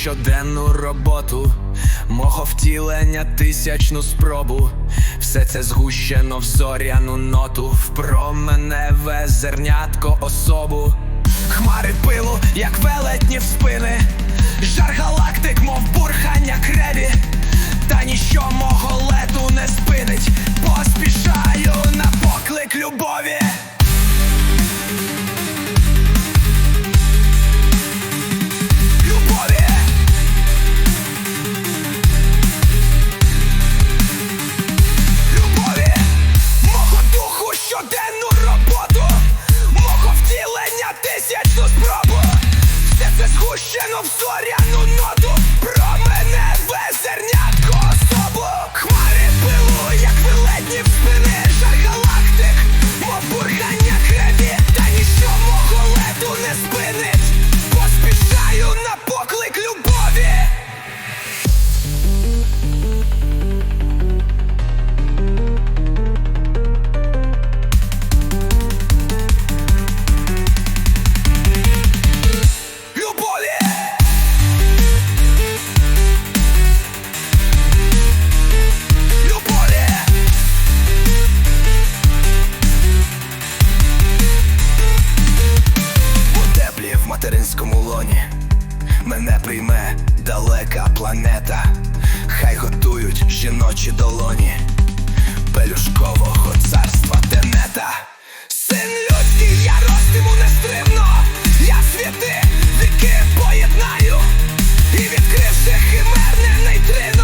щоденну роботу, мого втілення тисячну спробу, все це згущено в зоряну ноту, в променеве зернятко особу, хмари пилу, як велетні в спини, жар галактик, мов бурхання креві, та ніщо мого лету не спинить, поспішаю на поклик любові. Щоденну роботу, мого втілення тисячну спробу. Все це згущено в зоряну ноту. Про мене зернятко особу. Хмари пилу, як велетні в спини, жар галактик, мов бурхання крові, та ніщо мого лету не спинить. Поспішаю на поклик. Любові! материнському лоні. Мене прийме далека планета, хай готують жіночі долоні, пелюшкового царства тенета. Син людський, я ростиму нестримно, я світи віки поєднаю. І відкривши химерне нейтрино